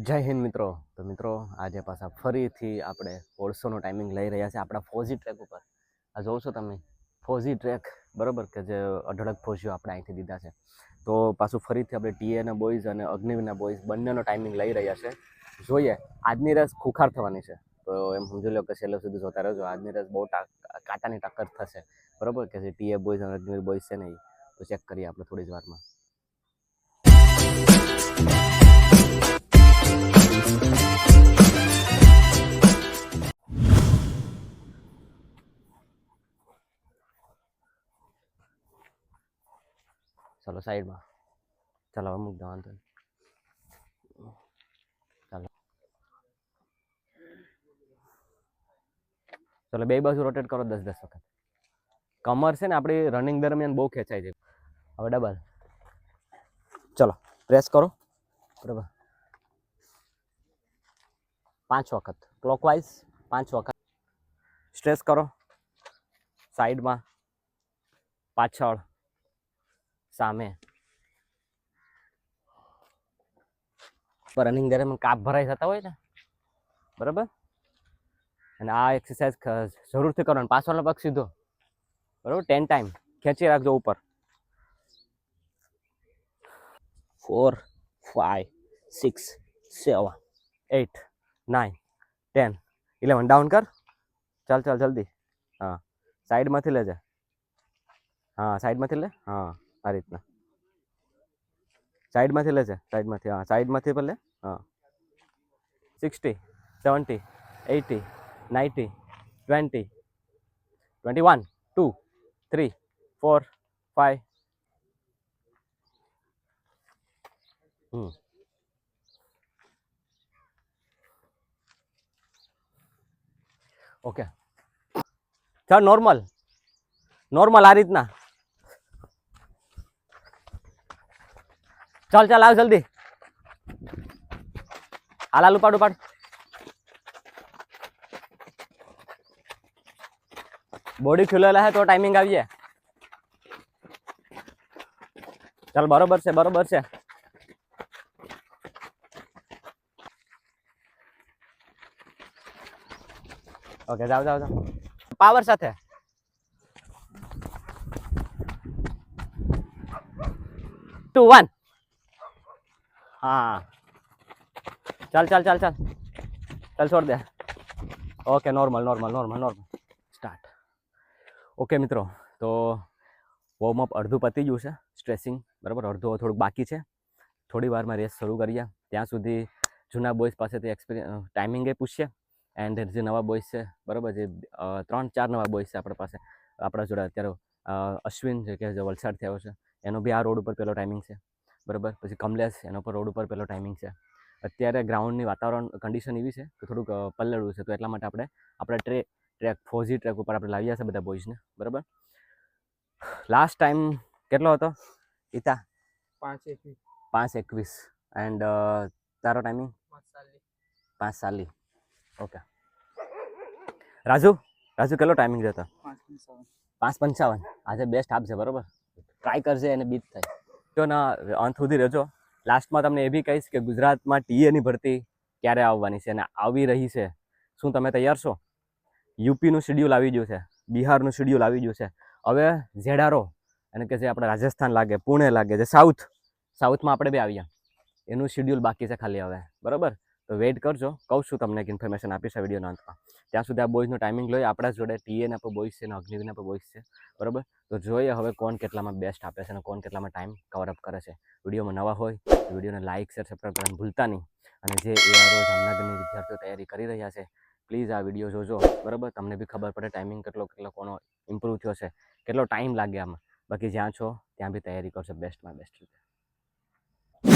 જય હિન્દ મિત્રો તો મિત્રો આજે પાછા ફરીથી આપણે ઓળસોનો ટાઈમિંગ લઈ રહ્યા છે આપણા ફોજી ટ્રેક ઉપર આ છો તમે ફોજી ટ્રેક બરાબર કે જે અઢળક ફોજીઓ આપણે અહીંથી દીધા છે તો પાછું ફરીથી આપણે ટીએના બોઈઝ અને અગ્નિવીના બોઈઝ બંનેનો ટાઈમિંગ લઈ રહ્યા છે જોઈએ આજની રસ ખુખાર થવાની છે તો એમ સમજી લો કે છેલ્લો સુધી જોતા રહેજો આજની રસ બહુ કાંટાની ટક્કર થશે બરાબર કે જે ટીએ બોયઝ અને અગ્નિવીર બોયઝ છે ને એ તો ચેક કરીએ આપણે થોડી જ વારમાં સલો સાઈડ માં ચલાવ મુગદાન તો ચલા સલે બે બેસ રોટેટ કરો 10 10 વખત કમર સે આપડી રનિંગ દરમિયાન બહુ ખેચાઈ જાય હવે ડબલ ચલો પ્રેસ કરો પ્રભુ પાંચ વખત ક્લોકવાઇઝ પાંચ વખત સ્ટ્રેસ કરો સાઈડમાં પાછળ સામે રનિંગ દરમિયાન કાપ ભરાઈ જતા હોય ને બરાબર અને આ એક્સરસાઇઝ જરૂરથી કરો પાછળનો પગ સીધો બરાબર ટેન ટાઈમ ખેંચી રાખજો ઉપર four five six seven eight nine ten eleven down કર ચાલ ચાલ જલ્દી હા સાઈડમાંથી લેજે હા સાઈડમાંથી લે હા આ રીતના સાઈડમાંથી લેજે સાઈડમાંથી હા સાઈડમાંથી પણ લે હા sixty seventy eighty ninety twenty twenty one two three four five hmm okay ચા નોર્મલ નોર્મલ આ રીતના ચાલ ચાલ આવ જલ્દી હાલ હાલ ઉપાડ ઉપાડ બોડી ખુલેલા હે તો ટાઈમિંગ આવીએ ચાલ બરોબર છે બરોબર છે ओके जाओ जाओ जाओ पावर साथ है टू वन हाँ चल चल चल चल चल छोड़ दे okay normal normal normal normal start okay मित्रों तो वॉर्म अप अर्धु पती गयु स्ट्रेसिंग बराबर अर्धु थोड़क बाकी है थोड़ी वार में रेस शुरू करिए त्या सुधी जूना बॉयज पास थे एक्सपीरियंस टाइमिंगे पूछिए એન્ડ જે નવા બોયસ છે બરાબર જે ત્રણ ચાર નવા બોયસ છે આપણા પાસે આપણા જોડે અત્યારે અશ્વિન છે કે જે વલસાડથી આવ્યો છે એનો બી આ રોડ ઉપર પહેલો ટાઈમિંગ છે બરાબર પછી કમલેશ એનો પર રોડ ઉપર પહેલો ટાઈમિંગ છે અત્યારે ગ્રાઉન્ડની વાતાવરણ કન્ડિશન એવી છે કે થોડુંક પલ્લડું છે તો એટલા માટે આપણે આપણે ટ્રે ટ્રેક ફોજી ટ્રેક ઉપર આપણે લાવ્યા છે બધા બોયસને બરાબર લાસ્ટ ટાઈમ કેટલો હતો ઈતા પાંચ એકવીસ પાંચ એકવીસ એન્ડ તારો ટાઈમિંગ પાંચ સાલી ઓકે રાજુ રાજુ કેટલો ટાઈમિંગ રહેતો પાંચ પંચાવન આજે બેસ્ટ આપશે બરાબર ટ્રાય કરજે અને બીટ થાય તો ના અંત સુધી રહેજો લાસ્ટમાં તમને એ બી કહીશ કે ગુજરાતમાં ટીએની ભરતી ક્યારે આવવાની છે અને આવી રહી છે શું તમે તૈયાર છો યુપીનું શેડ્યુલ આવી ગયું છે બિહારનું શેડ્યુલ આવી ગયું છે હવે ઝેડારો અને કે જે આપણે રાજસ્થાન લાગે પુણે લાગે જે સાઉથ સાઉથમાં આપણે બી આવીએ એનું શેડ્યુલ બાકી છે ખાલી હવે બરાબર તો વેઇટ કરજો કહું છું તમને એક ઇન્ફોર્મેશન આપીશ આ વિડીયોના અંતમાં ત્યાં સુધી આ બોયઝનો ટાઈમિંગ લઈ આપણા જોડે ટીએના પર બોયઝ છે અને અગ્નિવીના પર બોયઝ છે બરાબર તો જોઈએ હવે કોણ કેટલામાં બેસ્ટ આપે છે અને કોણ કેટલામાં ટાઈમ કવરઅપ કરે છે વિડીયોમાં નવા હોય તો વિડીયોને લાઇક શેર સબસ્ક્રાઈબ કરવાનું ભૂલતા નહીં અને જે એ આરો જામનગરની વિદ્યાર્થીઓ તૈયારી કરી રહ્યા છે પ્લીઝ આ વિડીયો જોજો બરાબર તમને બી ખબર પડે ટાઈમિંગ કેટલો કેટલો કોનો ઇમ્પ્રૂવ થયો છે કેટલો ટાઈમ લાગે આમાં બાકી જ્યાં છો ત્યાં બી તૈયારી કરશો બેસ્ટમાં બેસ્ટ રીતે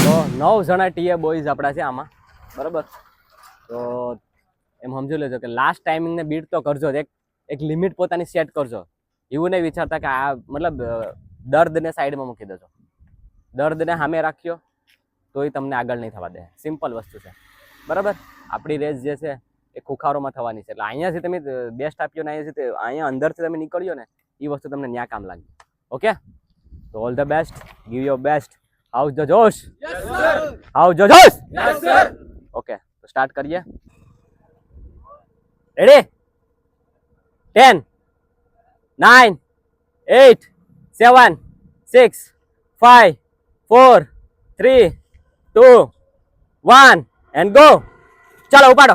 તો નવ જણા ટીએ બોયઝ આપણા છે આમાં બરાબર તો એમ સમજી લેજો કે લાસ્ટ ટાઈમિંગને બીટ તો કરજો એક એક લિમિટ પોતાની સેટ કરજો એવું નહીં વિચારતા કે આ મતલબ દર્દને સાઈડમાં મૂકી દેજો દર્દને સામે રાખ્યો તોય તમને આગળ નહીં થવા દે સિમ્પલ વસ્તુ છે બરાબર આપણી રેસ જે છે એ ખુખારોમાં થવાની છે એટલે અહીંયાથી તમે બેસ્ટ આપ્યો ને અહીંયાથી અહીંયા અંદરથી તમે નીકળ્યો ને એ વસ્તુ તમને ન્યા કામ લાગી ઓકે તો all the best give your best how the josh how the josh okay तो स्टार्ट करिए ready ten nine eight seven six five four three two one and go चलो उपाड़ो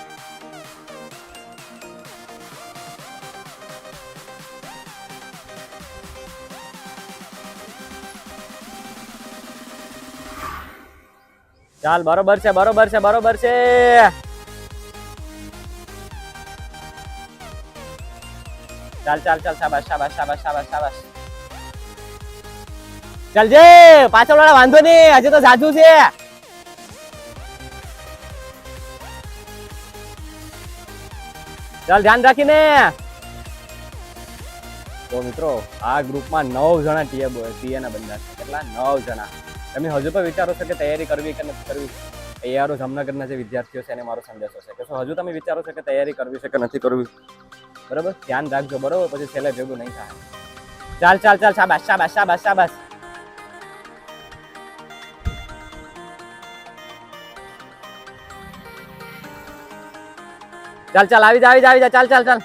ચાલ બરોબર છે બરોબર છે બરોબર છે ચાલ ચાલ ચાલ શાબાશ શાબાશ શાબાશ શાબાશ શાબાશ ચાલજે પાછળ વાળા વાંધો નહીં હજુ તો સાચું છે ચાલ ધ્યાન રાખીને તો મિત્રો આ ગ્રુપમાં નવ જણા ટીએ ટીએ ના બંધા છે કેટલા નવ જણા તમે હજુ પણ વિચારો છો કે તૈયારી કરવી કે નથી કરવી તૈયારો જામનગરના જે વિદ્યાર્થીઓ છે એને મારો સંદેશો છે કે શું હજુ તમે વિચારો છો કે તૈયારી કરવી છે કે નથી કરવી બરાબર ધ્યાન રાખજો બરોબર પછી છેલ્લે ભેગું નહીં થાય ચાલ ચાલ ચાલ શાબાશ શાબાશ શાબાશ શાબાશ ચાલ ચાલ આવી જા આવી જા આવી જા ચાલ ચાલ ચાલ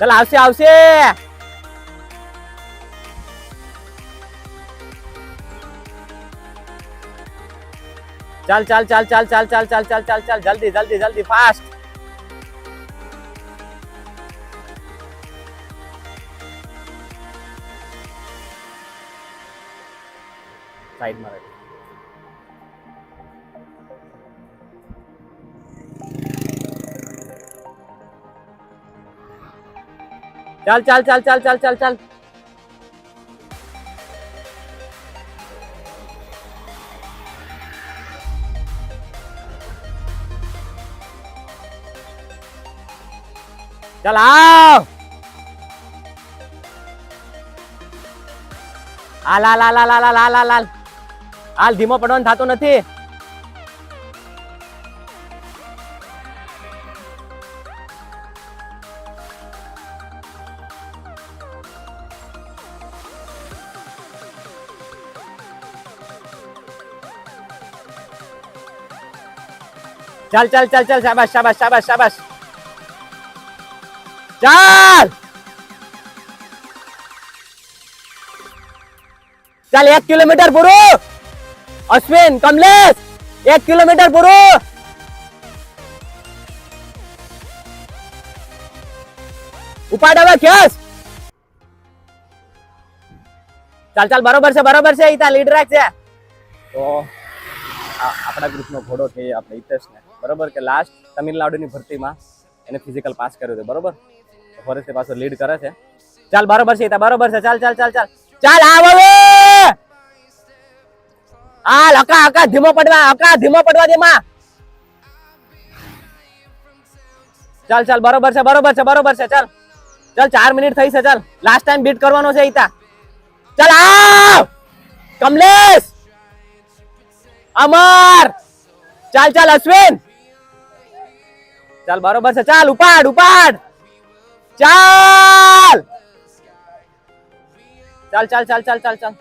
ચાલ આવશે આવશે ચાલ ચાલ ચાલ ચાલ ચાલ ચાલ ચાલ ચાલ ચાલ ચાલ જલ્દી જલ્દી જલ્દી ફાસ્ટ સાઈડ માં चल चल चल चल चल चल चल चल आओ હાલ હાલ હાલ હાલ હાલ હાલ હાલ હાલ ધીમો પડવાનો થતો નથી चल चल चल चल शाबाश शाबाश शाबाश शाबाश चल चल एक किलोमीटर पुरो अश्विन कमलेश एक किलोमीटर पुरो उपाडावा खेस चल चल बरोबर से बरोबर से इतना लीडर से तो આપણા ગ્રુપનો ઘોડો છે આપણે હિતેશને બરોબર કે લાસ્ટ તમિલનાડુની ભરતીમાં એને ફિઝિકલ પાસ કર્યું હતું બરોબર ફોરેસ્ટ પાછો લીડ કરે છે ચાલ બરોબર છે બરોબર છે ચાલ ચાલ ચાલ ચાલ ચાલ આવ હાલ અકા અકા ધીમો પડવા અકા ધીમો પડવા દે ચાલ ચાલ બરોબર છે બરોબર છે બરોબર છે ચાલ ચાલ ચાર મિનિટ થઈ છે ચાલ લાસ્ટ ટાઈમ બીટ કરવાનો છે ઈતા ચાલ આવ કમલેશ અમર ચાલ ચાલ અશ્વિન ચાલ બરોબર છે ચાલ ઉપાડ ઉપાડ ચાલ ચાલ ચાલ ચાલ ચાલ ચાલ ચાલ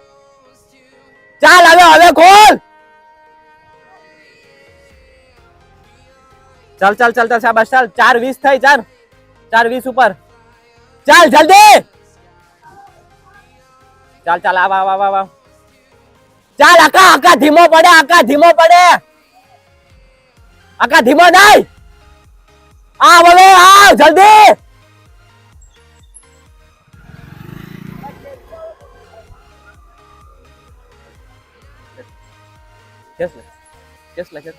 ચાલ હવે હવે ખોલ ચાલ ચાલ ચાલ ચાલ શાબાશ ચાલ ચાર વીસ થઈ ચાર ચાર વીસ ઉપર ચાલ જલ્દી ચાલ ચાલ આવ આવ આવ આવ ચાલ આકા આકા ધીમો પડે આકા ધીમો પડે આકા ધીમો નહીં આવ હવે આવ જલ્દી Yes, sir. Yes, like it.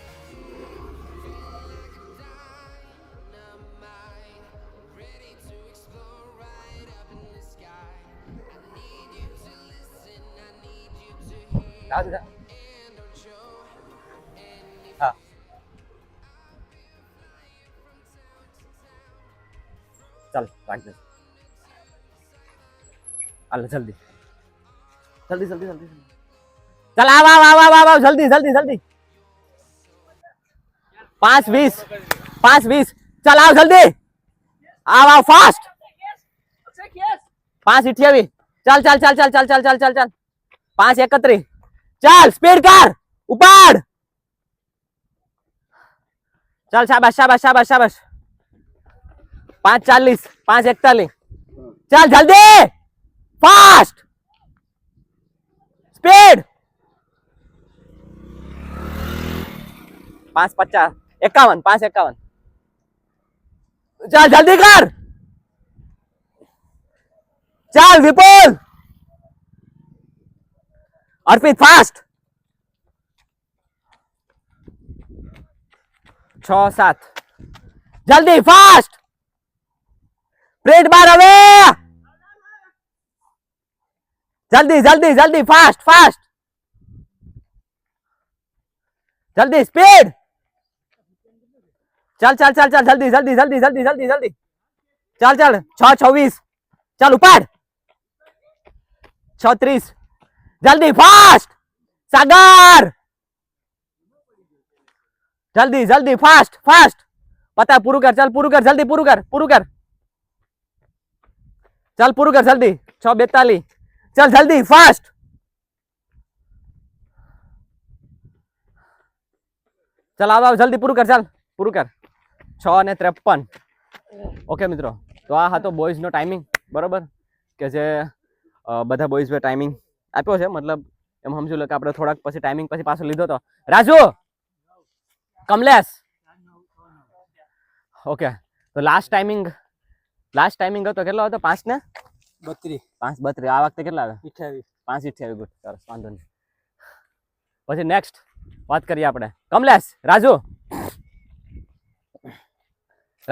कहा तुझा चल सांगते जल्दी जल्दी जल्दी जल्दी चल आव आव आव आव जल्दी जल्दी जल्दी पाच वीस पाच वीस चल आव जल्दी आव आव फास्ट पाच इठ्यावी चल चल चल चल चल चल चल चल चल पाच एकत्री चल स्पीड कर उपाड़ चल शाबाश शाबाश शाबाश शाबाश पांच चालीस पांच इकतालीस चल जल्दी फास्ट स्पीड पांच पचास इक्यावन पांच इक्यावन चल जल्दी कर चल विपुल अर्पित फास्ट छ सात जल्दी फास्ट प्रेट बार अवे जल्दी जल्दी जल्दी फास्ट फास्ट जल्दी स्पीड चल चल चल चल जल्दी जल्दी जल्दी जल्दी जल्दी जल्दी चल चल छ चौबीस चल उपाड़ छत्तीस जल्दी फास्ट सागर जल्दी जल्दी फास्ट फास्ट पता पुरु कर चल पुरु कर जल्दी पुरु कर पुरु कर चल पुरु कर जल्दी छ बेतालीस चल जल्दी फास्ट चल आओ जल्दी पूरु कर चल पुरु कर छ ने त्रेपन ओके मित्रों तो आ तो बॉयज नो टाइमिंग बराबर के बधा में टाइमिंग આપ્યો છે મતલબ એમ સમજો લો કે આપણે થોડાક પછી ટાઈમિંગ પછી પાછો લીધો તો રાજુ કમલેશ ઓકે તો લાસ્ટ ટાઈમિંગ લાસ્ટ ટાઈમિંગ હતો કેટલો હતો પાંચ ને બત્રીસ પાંચ બત્રીસ આ વખતે કેટલા આવે અઠ્યાવીસ પાંચ અઠ્યાવીસ ગુડ સરસ વાંધો નહીં પછી નેક્સ્ટ વાત કરીએ આપણે કમલેશ રાજુ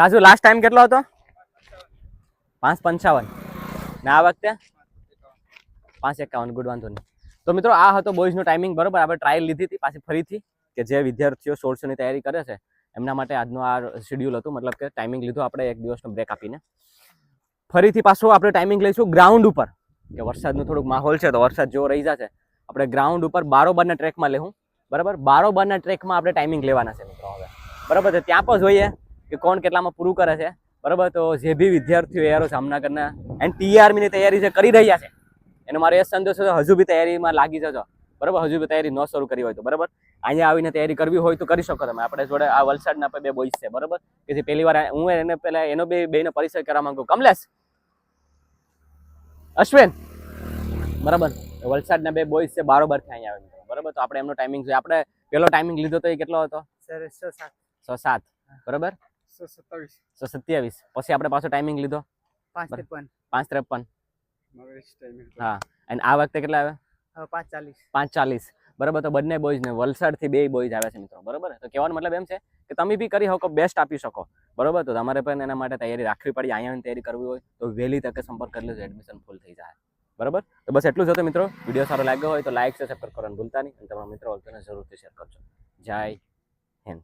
રાજુ લાસ્ટ ટાઈમ કેટલો હતો પાંચ પંચાવન ને આ વખતે પાંચ એકાવન ગુડ વાંધો નહીં તો મિત્રો આ હતો બોયઝનો ટાઈમિંગ બરાબર આપણે ટ્રાયલ લીધી હતી પાછી ફરીથી કે જે વિદ્યાર્થીઓ સોળસોની તૈયારી કરે છે એમના માટે આજનું આ શેડ્યુલ હતું મતલબ કે ટાઈમિંગ લીધો આપણે એક દિવસનો બ્રેક આપીને ફરીથી પાછો આપણે ટાઈમિંગ લઈશું ગ્રાઉન્ડ ઉપર કે વરસાદનું થોડુંક માહોલ છે તો વરસાદ જેવો રહી જશે આપણે ગ્રાઉન્ડ ઉપર બારોબારના ટ્રેકમાં લેવું બરાબર બારોબારના ટ્રેકમાં આપણે ટાઈમિંગ લેવાના છે મિત્રો હવે બરાબર તો ત્યાં પણ જોઈએ કે કોણ કેટલામાં પૂરું કરે છે બરાબર તો જે બી વિદ્યાર્થીઓ યારો જામનગરના એન્ડ આર્મીની e તૈયારી જે કરી રહ્યા છે એનો મારો એ સંદેશો છે હજુ બી તૈયારીમાં લાગી જજો બરાબર હજુ બી તૈયારી ન શરૂ કરી હોય તો બરાબર અહીંયા આવીને તૈયારી કરવી હોય તો કરી શકો તમે આપણે જોડે આ વલસાડના આપણે બે બોઈસ છે બરાબર કે જે પહેલી વાર હું એને પહેલાં એનો બે બેનો પરિચય કરવા માંગુ કમલેશ અશ્વિન બરાબર વલસાડના બે બોઈસ છે બારોબાર થી અહીંયા આવીને બરાબર તો આપણે એમનો ટાઈમિંગ જોઈએ આપણે પેલો ટાઈમિંગ લીધો તો એ કેટલો હતો સર સો સાત સો સાત બરાબર સો સત્યાવીસ સો સત્યાવીસ પછી આપણે પાછો ટાઈમિંગ લીધો પાંચ ત્રેપન પાંચ ત્રેપન હા અને આ વખતે કેટલા આવે પાંચ ચાલીસ પાંચ ચાલીસ બરાબર તો બંને બોયઝ ને વલસાડથી બે બોયઝ આવે છે મિત્રો બરાબર તો કહેવાનો મતલબ એમ છે કે તમે બી કરી શકો બેસ્ટ આપી શકો બરાબર તો તમારે પણ એના માટે તૈયારી રાખવી પડી અહીંયા તૈયારી કરવી હોય તો વહેલી તકે સંપર્ક કરી લેજો એડમિશન ફૂલ થઈ જાય બરાબર તો બસ એટલું જ હતું મિત્રો વિડીયો સારો લાગ્યો હોય તો લાઇક છે સબસ્ક્રાઈબ કરવાનું ભૂલતા નહીં અને તમારા મિત્રો જરૂરથી શેર કરજો જય હિન્દ